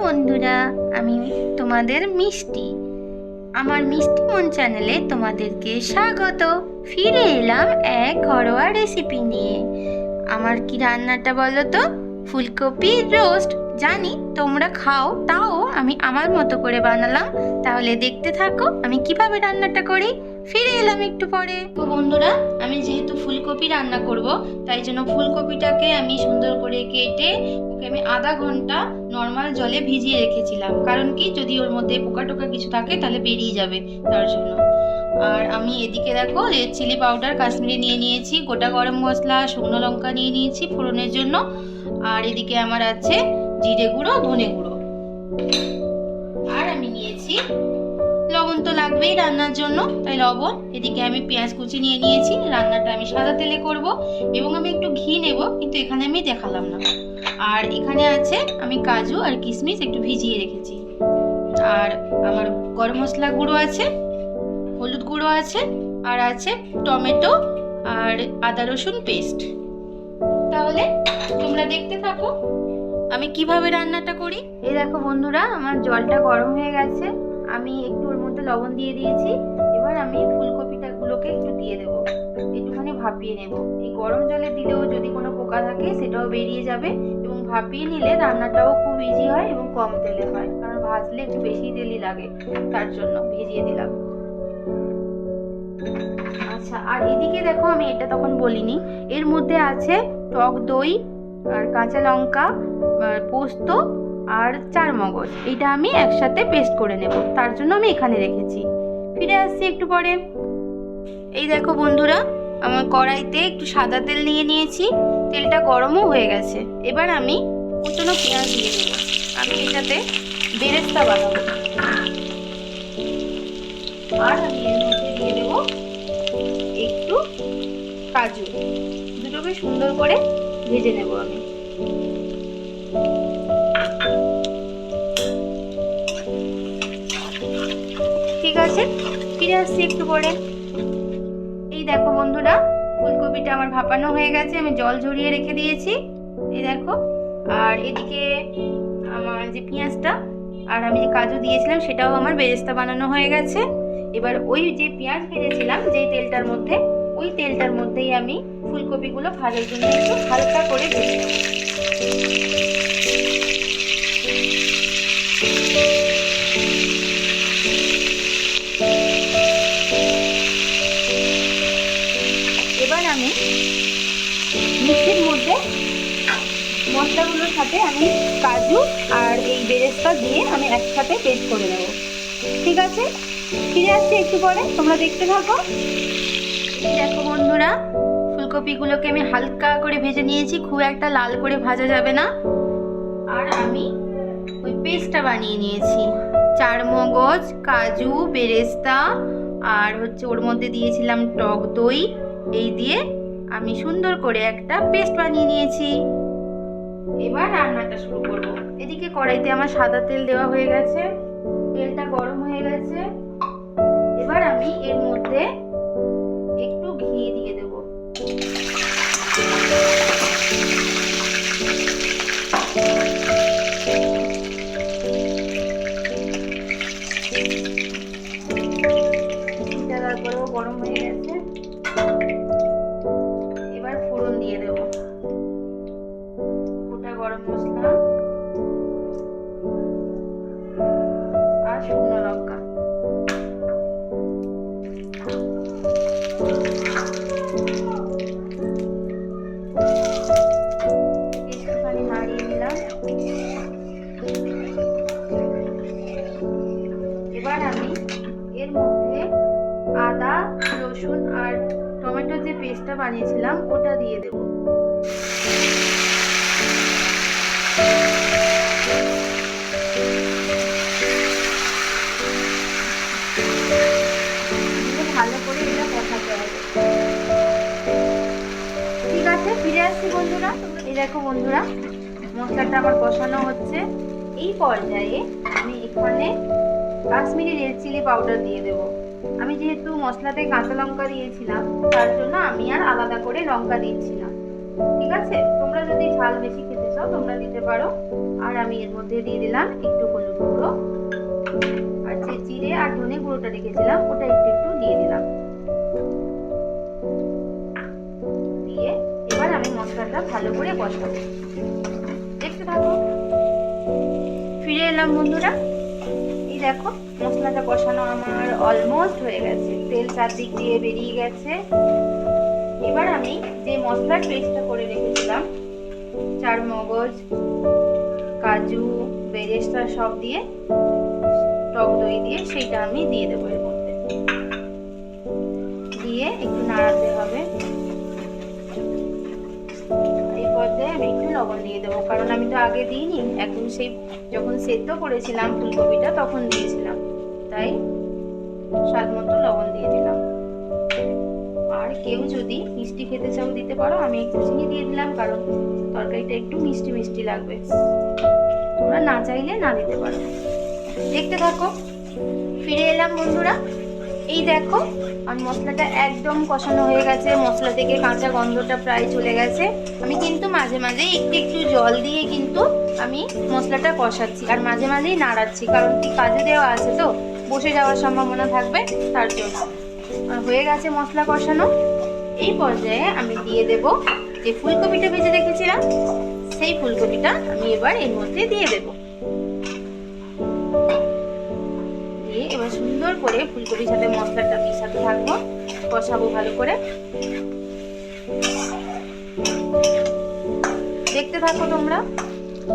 বন্ধুরা, আমি তোমাদের মিষ্টি। আমার মিষ্টি মন চ্যানেলে তোমাদেরকে স্বাগত। ফিরে এলাম এক ঘরোয়া রেসিপি নিয়ে। আমার কি রান্নাটা বলো তো? ফুলকপি রোস্ট জানি তোমরা খাও, তাও আমি আমার মতো করে বানালাম, তাহলে দেখতে থাকো আমি কীভাবে রান্নাটা করি। ফিরে এলাম একটু পরে। তো বন্ধুরা, আমি যেহেতু ফুলকপি রান্না করব, তাই জন্য ফুলকপিটাকে আমি সুন্দর করে কেটে, ওকে আমি আধা ঘণ্টা নর্মাল জলে ভিজিয়ে রেখেছিলাম। কারণ কি, যদি ওর মধ্যে পোকা টোকা কিছু থাকে, তাহলে বেরিয়ে যাবে তার জন্য। আর আমি এদিকে দেখো রেড চিলি পাউডার কাশ্মীরি নিয়ে নিয়েছি, গোটা গরম মশলা, শুকনো লঙ্কা নিয়ে নিয়েছি ফোড়নের জন্য। আর এদিকে আমার আছে জিরে গুঁড়ো, ধনে গুঁড়ো। আর আমি নিয়েছি। লবণ তো লাগবেই রান্নার জন্য। তাই লবণ, এদিকে আমি পেঁয়াজ কুচি নিয়ে নিয়েছি। রান্নাটা আমি সাদা তেলে করব এবং আমি একটু ঘি নেব, কিন্তু এখানে আমি দেখালাম না। আর এখানে আছে আমি কাজু আর কিশমিশ একটু ভিজিয়ে রেখেছি। আর আমার গরম মশলা গুঁড়ো আছে, হলুদ গুঁড়ো আছে, আর আছে টমেটো আর আদা রসুন পেস্ট। তাহলে তোমরা দেখতে থাকো। আমি কীভাবে রান্নাটা করি? এই দেখো বন্ধুরা, আমার জলটা গরম হয়ে গেছে। আমি একটু ওর মধ্যে লবণ দিয়ে দিয়েছি। এবার আমি ফুলকপিটা গুলোকে একটু দিয়ে দেবো। একটুখানি ভাপিয়ে নেব। এই গরম জলে দিলেও যদি কোনো পোকা থাকে, সেটাও বেরিয়ে যাবে এবং ভাপিয়ে নিলে রান্নাটাও খুব ইজি হয় এবং কম তেলে হয়। কারণ ভাজলে একটু বেশি তেলই লাগে, তার জন্য ভিজিয়ে দিলাম। আচ্ছা আর এদিকে দেখো আমি এটা তখন বলিনি। এর মধ্যে আছে টক দই আর কাঁচা লঙ্কা পোস্ত আর চার মগজ। এটা আমি একসাথে পেস্ট করে নেব। তার জন্য আমি এখানে রেখেছি। ফিরে আসছি একটু পরে। এই দেখো বন্ধুরা, আমার কড়াইতে একটু সাদা তেল নিয়ে নিয়েছি। তেলটা গরমও হয়ে গেছে। এবার আমি কুচনো পেঁয়াজ দিয়ে দেবো। আমি এটাতে বেরেস্তা বানাবো। আর আমি এর মধ্যে দিয়ে দেবো একটু কাজু। দুটোকে সুন্দর করে ভেজে নেব আমি। ঠিক আছে, ফিরে আসছি একটু পরে। এই দেখো বন্ধুরা, ফুলকপিটা আমার ভাপানো হয়ে গেছে, আমি জল ঝরিয়ে রেখে দিয়েছি। এই দেখো, আর এদিকে আমার যে পেঁয়াজটা, আর আমি যে কাজু দিয়েছিলাম, সেটাও আমার বেরেস্তা বানানো হয়ে গেছে। এবার ওই যে পেঁয়াজ ভেজেছিলাম, যেই তেলটার মধ্যে, ওই তেলটার মধ্যেই আমি ফুলকপিগুলো ভাজার জন্য একটু হালকা করে ভেজে নেব। এবার আমি মিক্সির মধ্যে মশলাগুলোর সাথে আমি কাজু আর এই বেরেস্তা দিয়ে আমি একসাথে পেস্ট করে নেব। ঠিক আছে? ফিরে আসছি একটু পরে, তোমরা দেখতে থাকো। দেখো বন্ধুরা ফুলকপিগুলোকে আমি হালকা করে ভেজে নিয়েছি, খুব একটা লাল করে ভাজা যাবে না। আর আমি ওই পেস্টটা বানিয়ে নিয়েছি। চার মগজ কাজু, বেরেস্তা, আর হচ্ছে ওর মধ্যে দিয়েছিলাম টক দই। এই দিয়ে আমি সুন্দর করে একটা পেস্ট বানিয়ে নিয়েছি। এবার রান্নাটা শুরু করব। এদিকে কড়াইতে আমার সাদা তেল দেওয়া হয়ে গেছে। তেলটা গরম হয়ে গেছে। এবার আমি এর মধ্যে একটু ঘি দিয়ে এবার আমি এর মধ্যে আদা রসুন আর টমেটো যে পেস্টটা বানিয়েছিলাম ওটা দিয়ে দেব। কষানো হচ্ছে। এই পর্যায়ে আমি এখানে কাশ্মীরি রেড চিলি পাউডার দিয়ে দেবো। আমি যেহেতু মশলাতে কাঁচা লঙ্কা দিয়েছিলাম, তার জন্য আমি আর আলাদা করে লঙ্কা দিচ্ছি না ঠিক আছে? তোমরা যদি ঝাল বেশি খেতে চাও, তোমরা দিতে পারো। আর আমি এর মধ্যে দিয়ে দিলাম একটু হলুদ গুঁড়ো। আর যে জিরে আর ধনে গুঁড়োটা রেখেছিলাম, ওটা একটু একটু দিয়ে দিলাম। দিয়ে এবার আমি মশলাটা ভালো করে কষাবো। থাকো। ফিরে এলাম বন্ধুরা। এই দেখো, মশলাটা কষানো আমার অলমোস্ট হয়ে গেছে। তেল চারদিক দিয়ে বেরিয়ে গেছে। এবার আমি যে মশলার পেস্টটা করে রেখেছিলাম চার মগজ কাজু, বেরেস্তা সব দিয়ে, টক দই দিয়ে, সেইটা আমি দিয়ে দেবো এর মধ্যে। দিয়ে একটু নাড়াতে হবে। লবণ দিয়ে দেবো। কারণ আমি তো আগে দিইনি। এখন সেই যখন সেদ্ধ করেছিলাম ফুলকপিটা, তখন দিয়েছিলাম। তাই স্বাদ মতো লবণ দিয়ে দিলাম। আর কেউ যদি মিষ্টি খেতে চাও দিতে পারো, আমি একটু চিনি দিয়ে দিলাম, কারণ তরকারিটা একটু মিষ্টি মিষ্টি লাগবে। তোমরা না চাইলে না দিতে পারো। দেখতে থাকো। ফিরে এলাম বন্ধুরা। এই দেখো, আর মশলাটা একদম কষানো হয়ে গেছে। মশলা থেকে কাঁচা গন্ধটা প্রায় চলে গেছে। আমি কিন্তু মাঝে মাঝে একটু একটু জল দিয়ে কিন্তু আমি মশলাটা কষাচ্ছি আর মাঝে মাঝেই নাড়াচ্ছি, কারণ কি কাজে দেওয়া আছে তো, বসে যাওয়ার সম্ভাবনা থাকবে, তার জন্য। আর হয়ে গেছে মশলা কষানো। এই পর্যায়ে আমি দিয়ে দেব যে ফুলকপিটা ভেজে রেখেছিলাম, সেই ফুলকপিটা আমি এবার এর মধ্যে দিয়ে দেব। সুন্দর করে ফুলকপির সাথে মশলাটা মিশাতে থাকব, কষাবো ভালো করে। দেখতে থাকো তোমরা।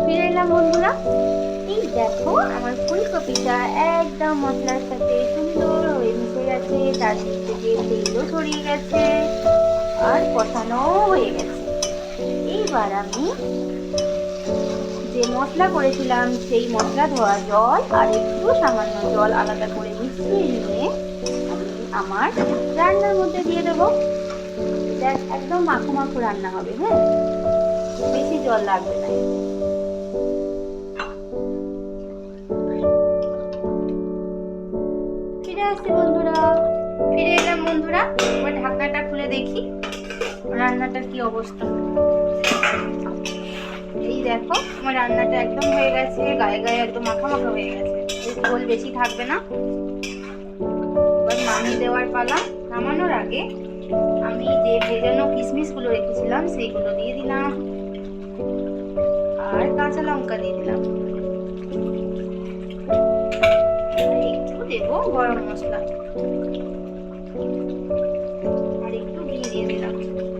ফিরে এলাম বন্ধুরা। এই দেখো, আমার ফুলকপিটা একদম মশলার সাথে সুন্দর হয়ে মিশে গেছে তার দিক থেকে তেলও ছড়িয়ে গেছে আর কষানো হয়ে গেছে। এইবার আমি যে মশলা করেছিলাম, সেই মশলা ধোয়া জল আর একটু সামান্য জল আলাদা করে মিশিয়ে নিয়ে আমি আমার রান্নার মধ্যে দিয়ে দেবো। এটা একদম মাখো মাখো রান্না হবে হ্যাঁ? বেশি জল লাগবে না। ফিরে আসছি বন্ধুরা, ফিরে এলাম বন্ধুরা, এবার ঢাকনাটা খুলে দেখি রান্নাটার কি অবস্থা। এই দেখো, আমার রান্নাটা একদম হয়ে গেছে, গায়ে গায়ে একদম মাখা মাখা হয়ে গেছে। ঝোল বেশি থাকবে না। নামিয়ে দেওয়ার পালা নামানোর আগে আমি যে ভেজানো কিশমিশগুলো রেখেছিলাম, সেইগুলো দিয়ে দিলাম। আর কাঁচা লঙ্কা দিয়ে দিলাম। একটু দেবো গরম মশলা। আর একটু ঘি দিয়ে দিলাম।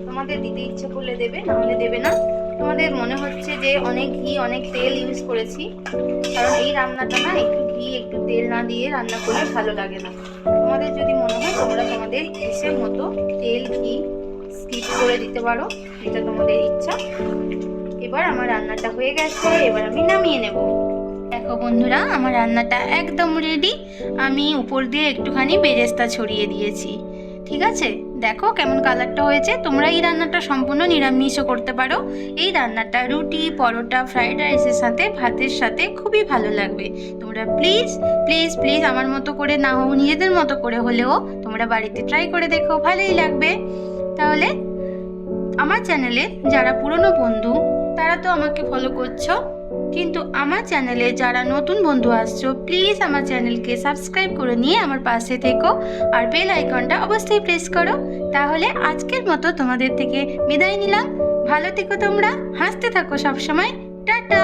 তোমাদের দিতে ইচ্ছে করলে দেবে, নাহলে দেবে না। তোমাদের মনে হচ্ছে যে অনেক ঘি, অনেক তেল ইউজ করেছি। কারণ এই রান্নাটা না, একটু ঘি, একটু তেল না দিয়ে রান্না করলে ভালো লাগে না। তোমাদের যদি মনে হয় তোমরা তোমাদের ইসের মতো তেল, ঘি স্কিপ করে দিতে পারো, এটা তোমাদের ইচ্ছা। এবার আমার রান্নাটা হয়ে গেছে, এবার আমি নামিয়ে নেব। দেখো বন্ধুরা, আমার রান্নাটা একদম রেডি আমি উপর দিয়ে একটুখানি বেরেস্তা ছড়িয়ে দিয়েছি, ঠিক আছে? দেখো কেমন কালারটা হয়েছে। তোমরা এই রান্নাটা সম্পূর্ণ নিরামিষও করতে পারো। এই রান্নাটা রুটি, পরোটা, ফ্রাইড রাইসের সাথে, ভাতের সাথে খুবই ভালো লাগবে। তোমরা প্লিজ প্লিজ প্লিজ আমার মতো করে না হোক নিজেদের মতো করে হলেও তোমরা বাড়িতে ট্রাই করে দেখো, ভালোই লাগবে। তাহলে আমার চ্যানেলে যারা পুরনো বন্ধু, তারা তো আমাকে ফলো করছ। কিন্তু আমার চ্যানেলে যারা নতুন বন্ধু আসছো প্লিজ আমার চ্যানেলকে সাবস্ক্রাইব করে নিয়ে আমার পাশে থেকো আর বেল আইকনটা অবশ্যই প্রেস করো। তাহলে আজকের মতো তোমাদের থেকে বিদায় নিলাম। ভালো থেকো তোমরা, হাসতে থাকো সবসময়। টাটা!